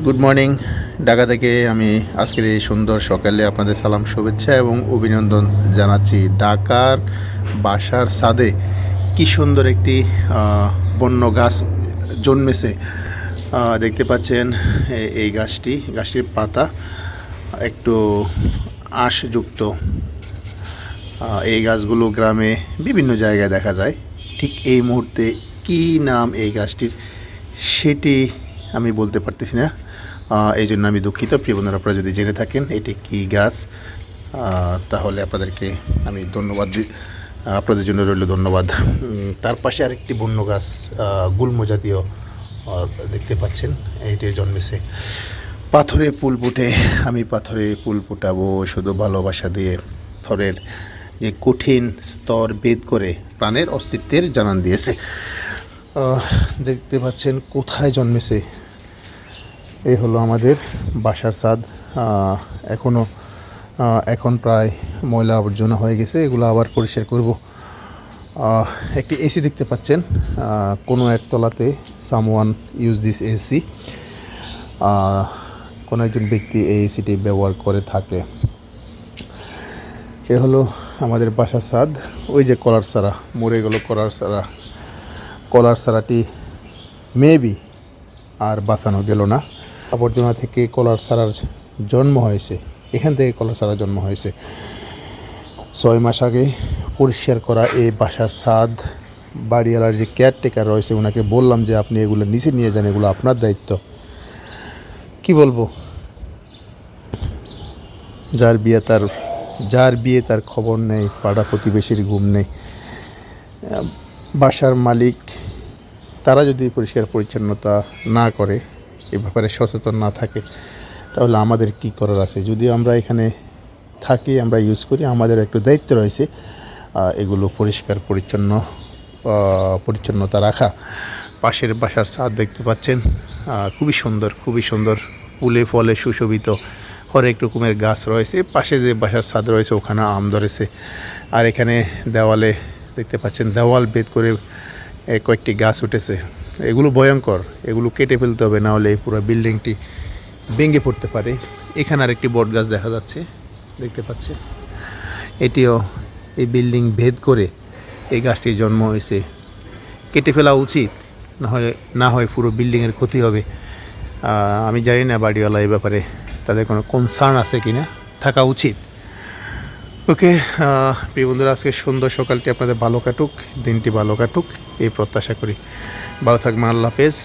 Good morning Dhaka থেকে আমি আজকের এই সুন্দর সকালে আপনাদের সালাম, শুভেচ্ছা এবং অভিনন্দন জানাচ্ছি ঢাকার বাসার ছাদে। কি সুন্দর একটি বন্য গাছ জন্মেছে। দেখতে পাচ্ছেন এই গাছটি, গাছটির পাতা একটু আঁশযুক্ত। এই গাছগুলো গ্রামে বিভিন্ন জায়গায় দেখা যায়। ঠিক এই মুহূর্তে কি নাম এই গাছটির? সেটি আমি বলতে পারতেছি না। এই জন্য আমি দুঃখিত। প্রিয় বন্ধুরা, আপনারা যদি জেনে থাকেন এটি কি গাছ তাহলে আপনাদেরকে আমি ধন্যবাদ আপনাদের জন্য রইল ধন্যবাদ। তার পাশে আরেকটি বন্য গাছ গুল্ম জাতীয় দেখতে পাচ্ছেন। এইটি জন্মেছে। পাথরে পুল ফুটে, আমি পাথরে পুল ফুটাবো শুধু ভালোবাসা দিয়ে। থরের যে কঠিন স্তর ভেদ করে প্রাণের অস্তিত্বের জানান দিয়েছে। দেখতে পাচ্ছেন কোথায় জন্মেছে। এই হলো আমাদের বাসার ছাদ এখনও এখন প্রায় ময়লা আবর্জনা হয়ে গেছে, এগুলো আবার পরিষ্কার করব। একটি এসি দেখতে পাচ্ছেন। কোনো একতলাতে সামওয়ান ইউজ দিস এসি কোনো একজন ব্যক্তি এই এসিটি ব্যবহার করে থাকে। এ হলো আমাদের বাসার ছাদ ওই যে কলার সারা, মরে গেল কলার সারা। কলার সারাটি মেবি আর বাঁচানো গেল না। আবর্জনা থেকে কলার সারার জন্ম হয়েছে। এখান থেকে কলার সারা জন্ম হয়েছে। ছয় মাস আগে পরিষ্কার করা এই বাসার ছাদ, বাড়িওয়ালার যে কেয়ারটেকার রয়েছে ওনাকে বললাম যে আপনি এগুলো নিচে নিয়ে যান, এগুলো আপনার দায়িত্ব। কি বলব? যার বিয়ে তার, যার বিয়ে তার খবর নেই, পাড়া প্রতিবেশীর ঘুম নেই। বাসার মালিক, তারা যদি পরিষ্কার পরিচ্ছন্নতা না করে, এ ব্যাপারে সচেতন না থাকে, তাহলে আমাদের কি করার আছে? যদি আমরা এখানে থাকি, আমরা ইউজ করি, আমাদের একটু দায়িত্ব রয়েছে এগুলো পরিষ্কার পরিচ্ছন্ন পরিচ্ছন্নতা রাখা। পাশের বাসার ছাদ দেখতে পাচ্ছেন খুবই সুন্দর খুবই সুন্দর, ফুলে ফলে সুশোভিত, হরেক রকমের গাছ রয়েছে, পাশে যে বাসার ছাদ রয়েছে, ওখানে আম ধরেছে, আর এখানে দেওয়ালে দেখতে পাচ্ছেন, দেওয়াল বেদ করে কয়েকটি গাছ উঠেছে। এগুলো ভয়ঙ্কর, এগুলো কেটে ফেলতে হবে, নাহলে এই পুরো বিল্ডিংটি ভেঙে পড়তে পারে। এখানে আরেকটি বট গাছ দেখা যাচ্ছে, দেখতে পাচ্ছে এটিও এই বিল্ডিং ভেদ করে এই গাছটির জন্ম হয়েছে। কেটে ফেলা উচিত, না হয় না হয় পুরো বিল্ডিংয়ের ক্ষতি হবে। আমি জানি না বাড়িওয়ালা এই ব্যাপারে তাদের কোনো কনসার্ন আছে কি না থাকা উচিত। ওকে প্রিয় বন্ধুরা, আজকে সুন্দর সকালটি আপনাদের ভালো কাটুক, দিনটি ভালো কাটুক, এই প্রত্যাশা করি। ভালো থাকবেন, আল্লাহ হাফেজ।